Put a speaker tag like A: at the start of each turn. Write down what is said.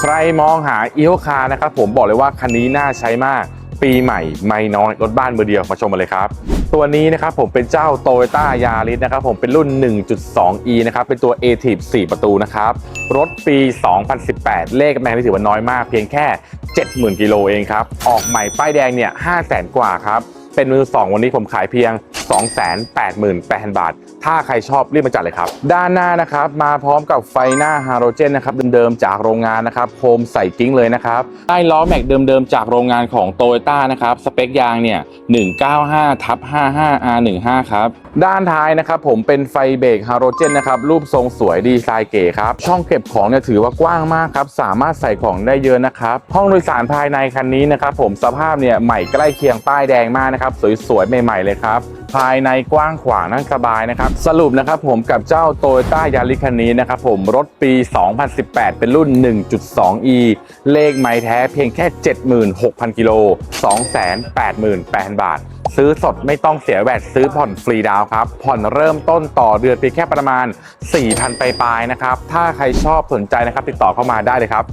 A: ใครมองหาอีโ o คาร์นะครับผมบอกเลยว่าคันนี้น่าใช้มาก ปีใหม่ไม่น้อยรถบ้านมือเดียวมาชมมาเลยครับ ตัวนี้นะครับผมเป็นเจ้า t o y ต้ายาริสนะครับผมเป็นรุ่น 1.2e นะครับเป็นตัว a t i v 4 ประตูนะครับรถปี 2018 เลขแมงที่ถือว่าน้อยมาก เพียงแค่ 70,000 กิโลเองครับออกใหม่ป้ายแดงเนี่ย500,000 กว่าครับเป็นมือ2วันนี้ผมขายเพียง 288,000 บาท ถ้าใครชอบรีบมาจัดเลยครับ ด้านหน้านะครับมาพร้อมกับไฟหน้าฮาโลเจนนะครับเดิมๆจากโรงงานนะครับโคมใส่กิ้งเลยนะครับใต้ล้อแม็กเดิมๆจากโรงงานของโตโยต้านะครับสเปคยางเนี่ย195ทับ55 R15 ครับด้านท้ายนะครับผมเป็นไฟเบรกฮาโลเจนนะครับรูปทรงสวยดีไซน์เก๋ครับช่องเก็บของเนี่ยถือว่ากว้างมากครับสามารถใส่ของได้เยอะนะครับห้องโดยสารภายในคันนี้นะครับผมสภาพเนี่ยใหม่ใกล้เคียงป้ายแดงมากนะครับสวยๆใหม่ๆเลยครับ ภายในกว้างขวางนั่งสบายนะครับ สรุปนะครับผมกับเจ้า t o y ต้ายาริคันนี้นะครับผมรถปี 2018 เป็นรุ่น 1.2e เลขไม้แท้เพียงแค่ 76,000 กิโล 288,000 บาท ซื้อสดไม่ต้องเสียแวดซื้อผ่อนฟรีดาวครับ ผ่อนเริ่มต้นต่อเดือนเพียงแค่ประมาณ 4,000 ไปลายนะครับ ถ้าใครชอบสนใจนะครับ ติดต่อเข้ามาได้เลยครับ